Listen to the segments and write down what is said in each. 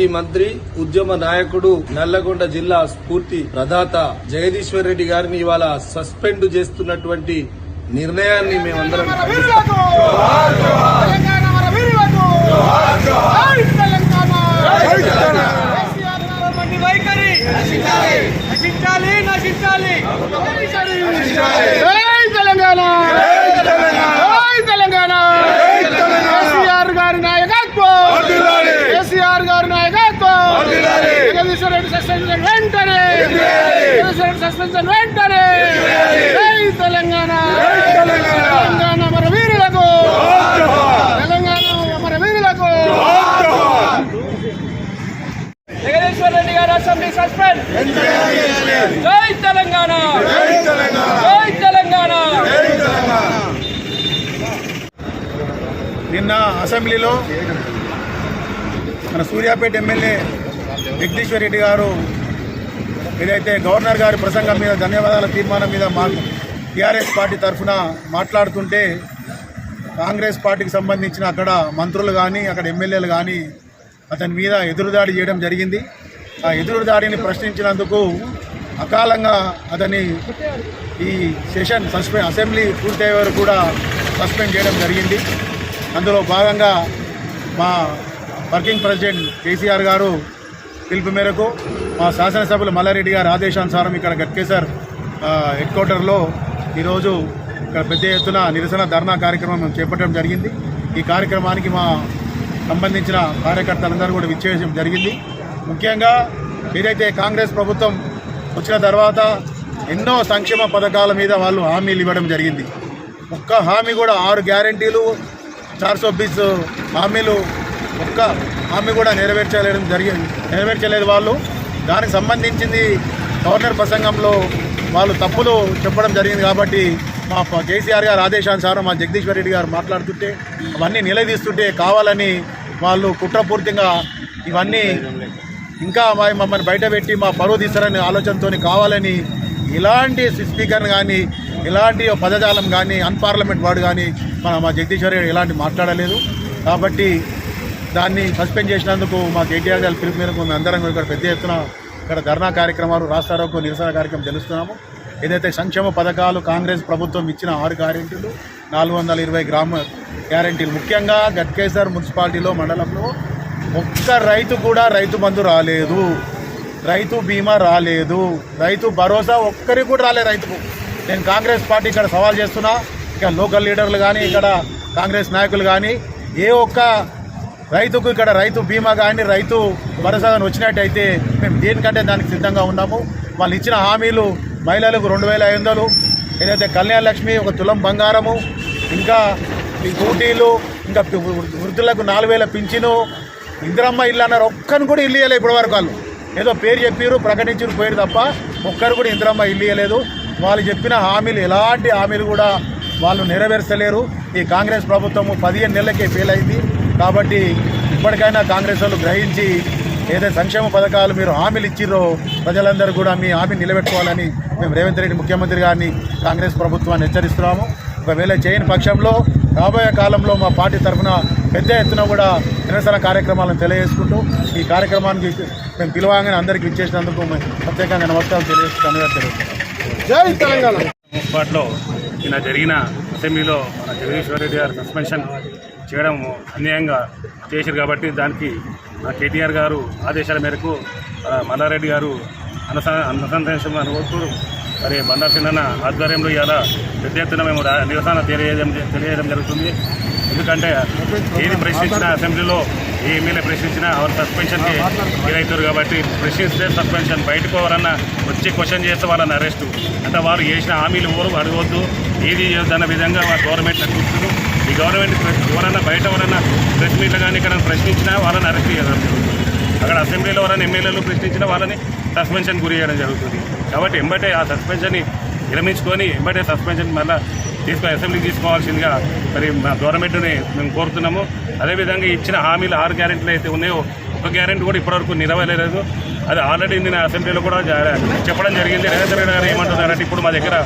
మాజీ మంత్రి ఉద్యమ నాయకుడు నల్లగొండ జిల్లా స్ఫూర్తి ప్రదాత జగదీశ్వర్ రెడ్డి గారిని ఇవాళ సస్పెండ్ చేస్తున్నటువంటి నిర్ణయాన్ని మేమందరం నశించాలి నశించాలి వీరులకు జై తెలంగాణ కేసీఆర్ గారు మండి వైఖరి నశించాలి నశించాలి జై తెలంగాణ జై తెలంగాణ కేసీఆర్ గారి నాయకత్వం కేసీఆర్ గారి నాయకత్వం జగదీశ్వర రెడ్డి సస్పెన్షన్ వెంటనే జగదీశ్వర వెంటనే జై తెలంగాణ. తెలంగాణ మన వీరులకు. తెలంగాణ మన వీరులకు. జగదీశ్వర్ రెడ్డి గారు అసెంబ్లీ సస్పెండ్. జై తెలంగాణ. జై తెలంగాణ. నిన్న అసెంబ్లీలో మన సూర్యాపేట ఎమ్మెల్యే జగదీశ్వర్ రెడ్డి గారు ఏదైతే గవర్నర్ గారి ప్రసంగం మీద ధన్యవాదాల తీర్మానం మీద మా టీఆర్ఎస్ పార్టీ తరఫున మాట్లాడుతుంటే కాంగ్రెస్ పార్టీకి సంబంధించిన అక్కడ మంత్రులు కానీ అక్కడ ఎమ్మెల్యేలు కానీ అతని మీద ఎదురుదాడి చేయడం జరిగింది. ఆ ఎదురుదాడిని ప్రశ్నించినందుకు అకాలంగా అతని ఈ సెషన్ సస్పెండ్ అసెంబ్లీ పూర్తయ్యే వరకు కూడా సస్పెండ్ చేయడం జరిగింది. అందులో భాగంగా మా వర్కింగ్ ప్రెసిడెంట్ కేసీఆర్ గారు పిలుపు మేరకు మా శాసనసభ్యులు మల్లారెడ్డి గారి ఆదేశానుసారం ఇక్కడ గట్కేసర్ హెడ్ క్వార్టర్లో ఈరోజు ఇక్కడ పెద్ద ఎత్తున నిరసన ధర్నా కార్యక్రమం చేపట్టడం జరిగింది. ఈ కార్యక్రమానికి మా సంబంధించిన కార్యకర్తలందరూ కూడా విచ్చేయడం జరిగింది. ముఖ్యంగా ఏదైతే కాంగ్రెస్ ప్రభుత్వం వచ్చిన తర్వాత ఎన్నో సంక్షేమ పథకాల మీద వాళ్ళు హామీలు ఇవ్వడం జరిగింది. ఒక్క హామీ కూడా ఆరు గ్యారంటీలు చార్ సో బీస్ హామీలు ఒక్క హామీ కూడా నెరవేర్చలేడం జరిగింది నెరవేర్చలేదు వాళ్ళు. దానికి సంబంధించింది గవర్నర్ ప్రసంగంలో వాళ్ళు తప్పులు చెప్పడం జరిగింది కాబట్టి మా కేసీఆర్ గారు ఆదేశానుసారం మా జగదీశ్వర్ రెడ్డి గారు మాట్లాడుతుంటే అవన్నీ నిలదీస్తుంటే కావాలని వాళ్ళు కుట్రపూర్తిగా ఇవన్నీ ఇంకా మమ్మల్ని బయట పెట్టి మా పరువు తీస్తారనే ఆలోచనతో కావాలని ఇలాంటి స్పీకర్ కానీ ఇలాంటి పదజాలం కానీ అన్పార్లమెంట్ వాడు కానీ మన మా జగదీశ్వర్ రెడ్డి మాట్లాడలేదు. కాబట్టి దాన్ని సస్పెండ్ చేసినందుకు మా కేటీఆర్ గారి పిలుపు మేరకు అందరం ఇక్కడ పెద్ద ఎత్తున ఇక్కడ ధర్నా కార్యక్రమాలు రాస్తారోకు నిరసన కార్యక్రమం తెలుస్తున్నాము ఏదైతే సంక్షేమ పథకాలు కాంగ్రెస్ ప్రభుత్వం ఇచ్చిన ఆరు గ్యారెంటీలు నాలుగు వందల ఇరవై గ్రామ గ్యారెంటీలు ముఖ్యంగా గట్కేసర్ మున్సిపాలిటీలో మండలంలో ఒక్క రైతు కూడా రైతు బంధు రాలేదు. రైతు బీమా రాలేదు. రైతు భరోసా ఒక్కరికి కూడా రాలేదు రైతుకు. నేను కాంగ్రెస్ పార్టీ ఇక్కడ సవాల్ చేస్తున్నా. ఇక లోకల్ లీడర్లు కానీ ఇక్కడ కాంగ్రెస్ నాయకులు కానీ ఏ ఒక్క రైతుకు ఇక్కడ రైతు బీమా కానీ రైతు భరోసా కానీ వచ్చినట్టయితే మేము దేనికంటే దానికి సిద్ధంగా ఉన్నాము. వాళ్ళు ఇచ్చిన హామీలు మహిళలకు రెండు వేల ఐదు వందలు ఏదైతే కళ్యాణ లక్ష్మి ఒక తులం బంగారము ఇంకా ఈ ఊటీలు ఇంకా వృద్ధులకు నాలుగు వేల పింఛను ఇందిరమ్మ ఇల్లు అన్నారు. ఒక్కరిని కూడా ఇల్లు ఇవ్వలేదు ఇప్పటి వరకు వాళ్ళు. ఏదో పేరు చెప్పారు ప్రకటించారు పోయారు తప్ప ఒక్కరు కూడా ఇందిరమ్మ ఇల్లు ఇవ్వలేదు వాళ్ళు చెప్పిన హామీలు ఎలాంటి హామీలు కూడా వాళ్ళు నెరవేర్చలేరు. ఈ కాంగ్రెస్ ప్రభుత్వము పదిహేను నెలలకే ఫెయిల్ అయింది. కాబట్టి ఇప్పటికైనా కాంగ్రెస్ వాళ్ళు గ్రహించి ఏదైతే సంక్షేమ పథకాలు మీరు హామీలు ఇచ్చిర్రో ప్రజలందరూ కూడా మీ హామీ నిలబెట్టుకోవాలని మేము రేవంత్ రెడ్డి ముఖ్యమంత్రి గారిని కాంగ్రెస్ ప్రభుత్వాన్ని హెచ్చరిస్తున్నాము. ఒకవేళ చేయని పక్షంలో రాబోయే కాలంలో మా పార్టీ తరఫున పెద్ద ఎత్తున కూడా నిరసన కార్యక్రమాలను తెలియజేసుకుంటూ ఈ కార్యక్రమానికి మేము పిలవగానే అందరికీ ఇచ్చేసినందుకు మేము ప్రత్యేకంగా నమస్కారాలు తెలియజేస్తున్నాను తెలియజేస్తున్నాను జై తెలంగాణ. జరిగిన అసెంబ్లీలో మన జగదీశ్వర్ రెడ్డి గారు సస్పెన్షన్ చేయడం అన్యాయంగా చేశారు కాబట్టి దానికి కేటీఆర్ గారు ఆదేశాల మేరకు మల్లారెడ్డి గారు అనస అనుసంధానం అనుకుంటూ మరి బండారు చిన్న ఆధ్వర్యంలో ఇలా పెద్ద ఎత్తున మేము రా- నిరసన తెలియజేయడం తెలియజేయడం జరుగుతుంది. ఎందుకంటే ఏది ప్రశ్నించిన అసెంబ్లీలో ఏ ఎమ్మెల్యే ప్రశ్నించినా అవర్ సస్పెన్షన్కి గురవుతారు కాబట్టి ప్రశ్నిస్తే సస్పెన్షన్ బయటకు ఎవరన్నా వచ్చి క్వశ్చన్ చేస్తే వాళ్ళని అరెస్టు అంటే వారు చేసిన హామీలు ఊరు అడగవద్దు ఏది అన్న విధంగా వారు గవర్నమెంట్ నడుపుతున్నారు ఈ గవర్నమెంట్ ఎవరన్నా బయట ఎవరన్నా ప్రెస్ మీట్లు కానీ ఇక్కడ ప్రశ్నించినా వాళ్ళని అరెస్ట్ చేయడం జరుగుతుంది అక్కడ అసెంబ్లీలో ఎవరైనా ఎమ్మెల్యేలు ప్రశ్నించినా వాళ్ళని సస్పెన్షన్ గురి చేయడం జరుగుతుంది. కాబట్టి ఎంబటే ఆ సస్పెన్షన్ని విరమించుకొని ఎంబటే సస్పెన్షన్ మళ్ళీ తీసుకొని అసెంబ్లీకి తీసుకోవాల్సిందిగా మరి మా గవర్నమెంట్ని మేము కోరుతున్నాము. అదేవిధంగా ఇచ్చిన హామీలు ఆరు గ్యారెంటీలు అయితే ఉన్నాయో ఒక గ్యారెంటీ కూడా ఇప్పటివరకు నిలవలేదు. అది ఆల్రెడీ నేను అసెంబ్లీలో కూడా చెప్పడం జరిగింది. రేవంత్ రెడ్డి గారు ఏమంటున్నారంటే ఇప్పుడు మా దగ్గర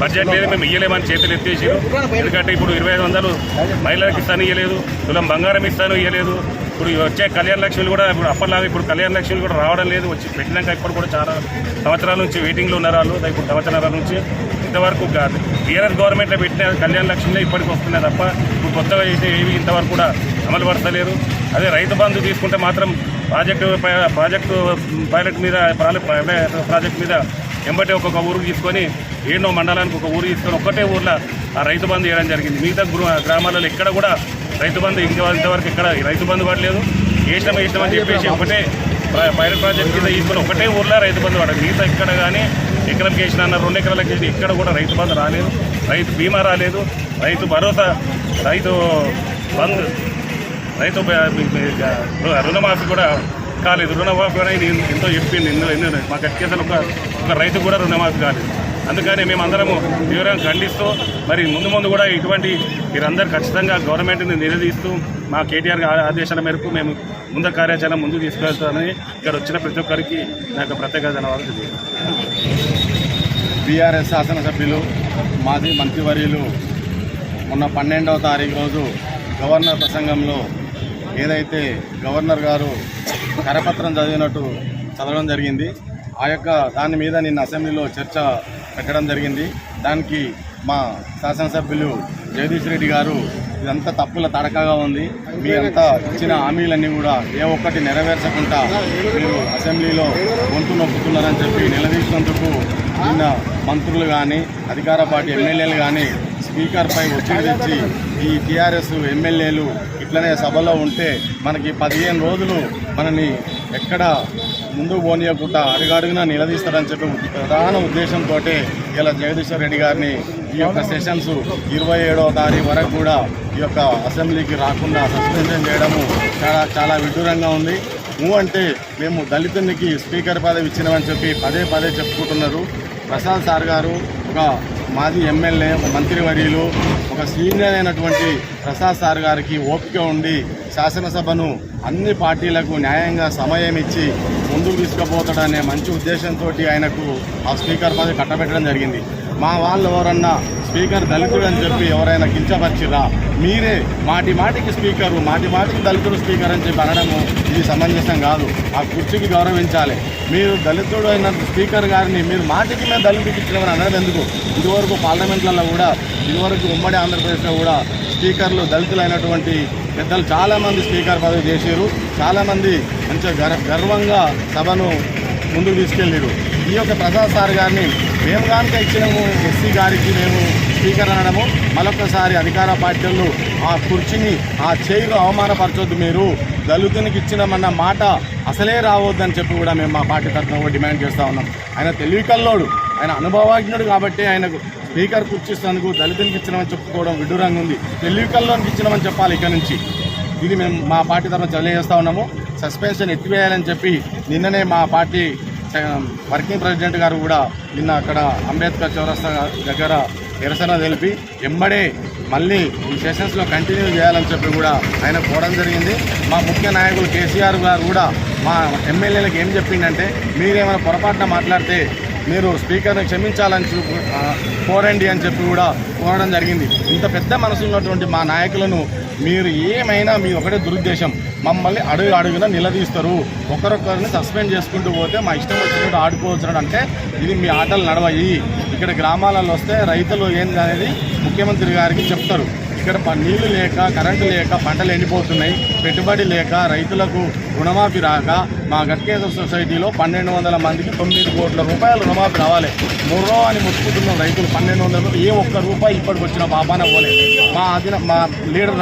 బడ్జెట్ లేదు మేము ఇయ్యలేమని చేతులు ఎత్తేసారు ఎందుకంటే ఇప్పుడు ఇరవై ఐదు వందలు మహిళలకు ఇస్తాను ఇయ్యలేదు తులం బంగారం ఇస్తాను ఇయ్యలేదు. ఇప్పుడు వచ్చే కళ్యాణ లక్ష్మిలు కూడా ఇప్పుడు అప్పటిలాగా ఇప్పుడు కళ్యాణ లక్ష్మిలు కూడా రావడం లేదు. వచ్చి పెట్టినాక ఇప్పుడు కూడా చాలా సంవత్సరాల నుంచి వెయిటింగ్లో ఉన్నారు వాళ్ళు. ఇప్పుడు సంవత్సరాల నుంచి ఇంతవరకు కాదు టీఆర్ఎస్ గవర్నమెంట్లో పెట్టిన కళ్యాణ లక్ష్యంలో ఇప్పటికి వస్తున్నాయి తప్ప ఇప్పుడు కొత్తగా అయితే ఏవి ఇంతవరకు కూడా అమలు పడతలేరు అదే రైతు బంధు తీసుకుంటే మాత్రం ప్రాజెక్టు ప్రాజెక్టు పైలట్ మీద ప్రాజెక్ట్ ప్రాజెక్ట్ మీద ఎంబటే ఒక్కొక్క ఊరు తీసుకొని ఏడో మండలానికి ఒక ఊరు తీసుకొని ఒక్కటే ఊర్లో ఆ రైతు బంధు చేయడం జరిగింది. మిగతా గృహ- గ్రామాలలో ఎక్కడ కూడా రైతు బంధు ఇంతవరకు ఎక్కడ రైతు బంధు పడలేదు. వేసినాం వేసినాం చెప్పేసి ఒకటే ప్ర- పైలట్ ప్రాజెక్ట్ కింద తీసుకొని ఒకటే ఊర్లో రైతు బంధు పడదు మిగతా ఎక్కడ కానీ ఎకరం కేసిన అన్న రెండు ఎకరాలకు కేసిన ఇక్కడ కూడా రైతు బంధు రాలేదు. రైతు బీమా రాలేదు. రైతు భరోసా రైతు బంధు రైతు రుణమాఫీ కూడా కాలేదు. రుణమాఫీ కూడా ఎంతో చెప్పింది. ఎన్నో ఎన్నో మా కట్కేసాలు ఒక ఒక రైతు కూడా రుణమాఫీ కాలేదు. అందుకని మేము అందరము తీవ్రంగా ఖండిస్తూ మరి ముందు ముందు కూడా ఇటువంటి మీరందరూ ఖచ్చితంగా గవర్నమెంట్ని నిలదీస్తూ మా కేటీఆర్ ఆదేశాల మేరకు మేము ముందు కార్యాచరణ ముందుకు తీసుకెళ్తామని ఇక్కడ వచ్చిన ప్రతి ఒక్కరికి నాకు ప్రత్యేక ధన్యవాదాలు తెలియదు బీఆర్ఎస్ శాసనసభ్యులు మాజీ మంత్రివర్యులు మొన్న పన్నెండవ తారీఖు రోజు గవర్నర్ ప్రసంగంలో ఏదైతే గవర్నర్ గారు కరపత్రం చదివినట్టు చదవడం జరిగింది ఆ యొక్క దాని మీద నిన్న అసెంబ్లీలో చర్చ పెట్టడం జరిగింది. దానికి మా శాసనసభ్యులు జగదీష్ రెడ్డి గారు ఇదంతా తప్పుల తడకగా ఉంది. మీరంతా ఇచ్చిన హామీలన్నీ కూడా ఏ ఒక్కటి నెరవేర్చకుండా మీరు అసెంబ్లీలో గొంతు నొప్పుతున్నారని చెప్పి నిలదీసినందుకు నిన్న మంత్రులు కానీ అధికార పార్టీ ఎమ్మెల్యేలు కానీ స్పీకర్పై ఒత్తిడి తెచ్చి ఈ టీఆర్ఎస్ ఎమ్మెల్యేలు ఇట్లనే సభలో ఉంటే మనకి పదిహేను రోజులు మనని ఎక్కడ ముందుకు పోనీయకుండా అడుగడుగునా నిలదీస్తారని చెప్పి ప్రధాన ఉద్దేశంతో ఇలా జగదీశ్వర్ రెడ్డి గారిని ఈ యొక్క సెషన్స్ ఇరవై ఏడవ తారీఖు వరకు కూడా ఈ యొక్క అసెంబ్లీకి రాకుండా సస్పెన్షన్ చేయడము చాలా చాలా విడ్డూరంగా ఉంది. ఊ అంటే మేము దళితునికి స్పీకర్ పదవి ఇచ్చినామని చెప్పి పదే పదే చెప్పుకుంటున్నారు. ప్రసాద్ సార్ గారు ఒక మాజీ ఎమ్మెల్యే ఒక మంత్రివర్యులు ఒక సీనియర్ అయినటువంటి ప్రసాద్ సార్ గారికి ఓపిక ఉండి శాసనసభను అన్ని పార్టీలకు న్యాయంగా సమయం ఇచ్చి ముందుకు తీసుకుపోతాడనే మంచి ఉద్దేశంతో ఆయనకు ఆ స్పీకర్ పదవి కట్టబెట్టడం జరిగింది. మా వాళ్ళు ఎవరన్నా స్పీకర్ దళితుడు అని చెప్పి ఎవరైనా కించపరిచిరా మీరే మాటి మాటికి స్పీకరు మాటి మాటికి దళితుడు స్పీకర్ అని చెప్పి అనడము ఇది సమంజసం కాదు. ఆ కుర్చీకి గౌరవించాలి. మీరు దళితుడు అయిన స్పీకర్ గారిని మీరు మాటికి మేము దళితుడికి ఇచ్చినామని అనడం ఎందుకు? ఇదివరకు పార్లమెంట్లలో కూడా ఇదివరకు ఉమ్మడి ఆంధ్రప్రదేశ్లో కూడా స్పీకర్లు దళితులైనటువంటి పెద్దలు చాలామంది స్పీకర్ పదవి చేశారు చాలామంది మంచిగా గర్వంగా సభను ముందుకు తీసుకెళ్ళారు. ఈ యొక్క ప్రసాద్ సార్ గారిని మేము కనుక ఇచ్చినాము ఎస్సీ గారికి మేము స్పీకర్ అనడము మరొకసారి అధికార పార్టీలు ఆ కుర్చీని ఆ చేయిలో అవమానపరచొద్దు మీరు. దళితునికి ఇచ్చినామన్న మాట అసలే రావద్దని చెప్పి కూడా మేము మా పార్టీ తరఫున కూడా డిమాండ్ చేస్తూ ఉన్నాం. ఆయన తెలివికల్లోడు ఆయన అనుభవజ్ఞుడు కాబట్టి ఆయనకు స్పీకర్ కూర్చిస్తేందుకు దళితునికి ఇచ్చినామని చెప్పుకోవడం విడ్డూరంగా ఉంది. తెలివికల్లోనికి ఇచ్చినామని చెప్పాలి ఇక్కడ నుంచి. ఇది మేము మా పార్టీ తరఫున తెలియజేస్తూ ఉన్నాము. సస్పెన్షన్ ఎత్తివేయాలని చెప్పి నిన్ననే మా పార్టీ వర్కింగ్ ప్రెసిడెంట్ గారు కూడా నిన్న అక్కడ అంబేద్కర్ చౌరస్తా దగ్గర నిరసన తెలిపి ఎంబడే మళ్ళీ ఈ సెషన్స్లో కంటిన్యూ చేయాలని చెప్పి కూడా ఆయన కోరడం జరిగింది. మా ముఖ్య నాయకులు కేసీఆర్ గారు కూడా మా ఎమ్మెల్యేలకు ఏం చెప్పిండంటే మీరేమైనా పొరపాటున మాట్లాడితే మీరు స్పీకర్ని క్షమించాలని చూపు కోరండి అని చెప్పి కూడా కోరడం జరిగింది. ఇంత పెద్ద మనసు ఉన్నటువంటి మా నాయకులను మీరు ఏమైనా మీ ఒకటే దురుద్దేశం. మమ్మల్ని అడుగు అడుగున నిలదీస్తారు. ఒకరొకరిని సస్పెండ్ చేసుకుంటూ పోతే మా ఇష్టం వచ్చినట్టు ఆడుకోవచ్చు అంటే ఇది మీ ఆటలు నడవయి ఇక్కడ గ్రామాలలో వస్తే రైతులు ఏంది అనేది ముఖ్యమంత్రి గారికి చెప్తారు. ఇక్కడ నీళ్ళు లేక కరెంటు లేక పంటలు ఎండిపోతున్నాయి. పెట్టుబడి లేక రైతులకు రుణమాఫీ రాక మా గట్కేశ్వర సొసైటీలో పన్నెండు వందల మందికి తొమ్మిది కోట్ల రూపాయలు రుణమాఫీ రావాలి. ముర్రో అని ముట్టుకుంటున్న రైతులు పన్నెండు వందల ఏ ఒక్క రూపాయి ఇప్పటికి వచ్చిన పాపాన పోలే. మా అధిన మా లీడర్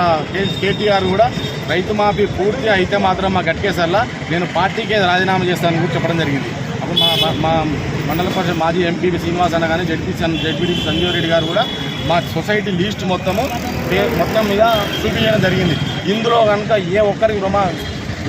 కేటీఆర్ కూడా రైతు మాఫీ పూర్తి అయితే మాత్రం మా గట్కేసర్లా నేను పార్టీకే రాజీనామా చేస్తానని కూడా చెప్పడం జరిగింది. అప్పుడు మా మా- మా మండల పరిషత్ మాజీ ఎంపీ శ్రీనివాస్ అన్న కానీ జడ్పీ జడ్పీడీ సంజీవ్ రెడ్డి గారు కూడా మా సొసైటీ లీస్ట్ మొత్తము మొత్తం మీద చూపించడం జరిగింది. ఇందులో కనుక ఏ ఒక్కరికి రుణమా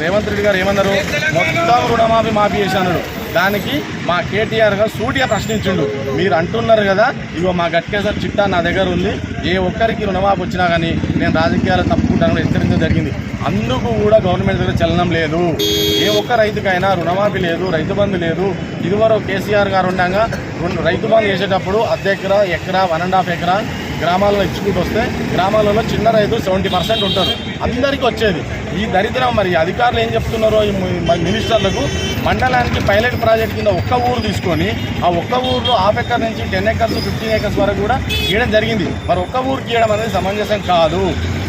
రేవంత్ రెడ్డి గారు ఏమన్నారు? మొత్తం రుణమాఫీ మాఫీ చేశాను దానికి మా కేటీఆర్ గారు సూటిగా ప్రశ్నించిండు. మీరు అంటున్నారు కదా ఇగో మా గట్కేసర్ చిట్టా నా దగ్గర ఉంది. ఏ ఒక్కరికి రుణమాఫీ వచ్చినా కానీ నేను రాజకీయాలు తప్పుకుంటాను హెచ్చరించడం జరిగింది. అందుకు కూడా గవర్నమెంట్ దగ్గర చలనం లేదు. ఏ ఒక్క రైతుకైనా రుణమాఫీ లేదు రైతు బంధు లేదు. ఇదివరకు కేసీఆర్ గారు ఉండగా రైతు బంధు చేసేటప్పుడు అర్ధ ఎకరా ఎకరా వన్ అండ్ హాఫ్ ఎకరా గ్రామాల్లో ఇచ్చుకుంటూ వస్తే గ్రామాలలో చిన్న రైతు సెవెంటీ పర్సెంట్ ఉంటారు. అందరికీ వచ్చేది. ఈ దరిద్రం మరి అధికారులు ఏం చెప్తున్నారో ఈ మినిస్టర్లకు మండలానికి పైలట్ ప్రాజెక్ట్ కింద ఒక్క ఊరు తీసుకొని ఆ ఒక్క ఊరిలో హాఫ్ ఎకర్ నుంచి టెన్ ఎకర్స్ ఫిఫ్టీన్ ఎకర్స్ వరకు కూడా గీయడం జరిగింది. మరి ఒక్క ఊరికి గీయడం అనేది సమంజసం కాదు.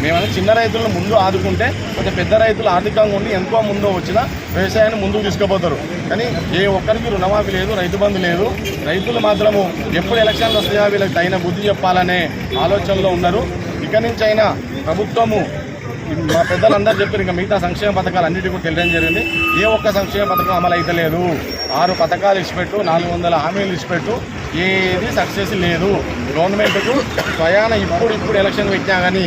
మేమైనా చిన్న రైతులను ముందు ఆదుకుంటే కొంచెం పెద్ద రైతులు ఆర్థికంగా ఉండి ఎంతో ముందు వచ్చిన వ్యవసాయాన్ని ముందుకు తీసుకుపోతారు. కానీ ఏ ఒక్కరికి రుణమాఫీ లేదు రైతు బంధు లేదు. రైతులు మాత్రము ఎప్పుడు ఎలక్షన్లు వస్తాయో వీళ్ళకి తగిన బుద్ధి చెప్పాలనే ఆలోచనలో ఉన్నారు. ఇక నుంచి అయినా ప్రభుత్వము మా పెద్దలందరూ చెప్పారు ఇంకా మిగతా సంక్షేమ పథకాలు అన్నిటి కూడా తెలియడం జరిగింది. ఏ ఒక్క సంక్షేమ పథకం అమలు అయితలేదు ఆరు పథకాలు ఇచ్చిపెట్టు నాలుగు వందల హామీలు ఇచ్చిపెట్టు ఏది సక్సెస్ లేదు. గవర్నమెంట్కు స్వయాన ఇప్పుడు ఇప్పుడు ఎలక్షన్ పెట్టినా కానీ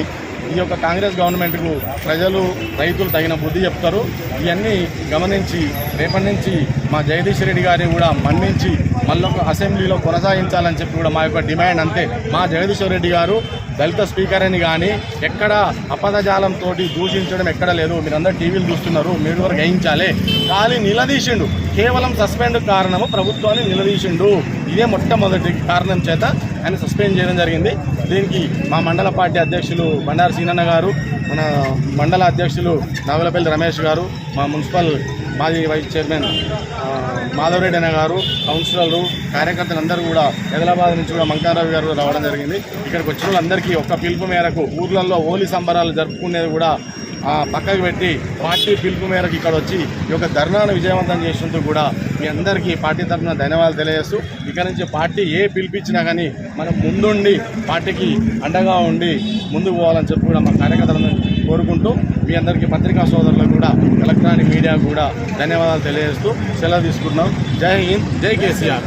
ఈ యొక్క కాంగ్రెస్ గవర్నమెంట్కు ప్రజలు రైతులు తగిన బుద్ధి చెప్తారు. ఇవన్నీ గమనించి రేపటి నుంచి మా జగదీష్ రెడ్డి గారిని కూడా మన్నించి మళ్ళీ ఒక అసెంబ్లీలో కొనసాగించాలని చెప్పి కూడా మా యొక్క డిమాండ్ అంతే. మా జగదీశ్వర్ రెడ్డి గారు దళిత స్పీకర్ అని కానీ ఎక్కడ అపదజాలంతో దూషించడం ఎక్కడ లేదు. మీరందరూ టీవీలు చూస్తున్నారు మీరు వరకు గ్రహించాలి ఖాళీ నిలదీసిండు. కేవలం సస్పెండ్ కారణము ప్రభుత్వాన్ని నిలదీసిండు. ఇదే మొట్టమొదటి కారణం చేత ఆయన సస్పెండ్ చేయడం జరిగింది. దీనికి మా మండల పార్టీ అధ్యక్షులు బండారు సీనన్న గారు మన మండల అధ్యక్షులు నాగులపల్లి రమేష్ గారు మా మున్సిపల్ మాజీ వైస్ చైర్మన్ మాధవరెడ్డి అన్న గారు కౌన్సిలర్లు కార్యకర్తలు అందరూ కూడా హైదరాబాద్ నుంచి కూడా మంకారావు గారు రావడం జరిగింది. ఇక్కడికి వచ్చిన వాళ్ళందరికీ ఒక్క పిలుపు మేరకు ఊర్లలో హోలీ సంబరాలు జరుపుకునేది కూడా పక్కకు పెట్టి పార్టీ పిలుపు మేరకు ఇక్కడ వచ్చి ఈ యొక్క ధర్నాను విజయవంతం చేసినందుకు కూడా మీ అందరికీ పార్టీ తరఫున ధన్యవాదాలు తెలియజేస్తూ ఇక్కడ నుంచి పార్టీ ఏ పిలిపించినా కానీ మనం ముందుండి పార్టీకి అండగా ఉండి ముందుకు పోవాలని చెప్పి కూడా మా కార్యకర్తలను కోరుకుంటూ మీ అందరికీ పత్రికా సోదరులకు కూడా ఎలక్ట్రానిక్ మీడియా కూడా ధన్యవాదాలు తెలియజేస్తూ సెలవు తీసుకుంటున్నాం. జై హింద్ జై కేసీఆర్.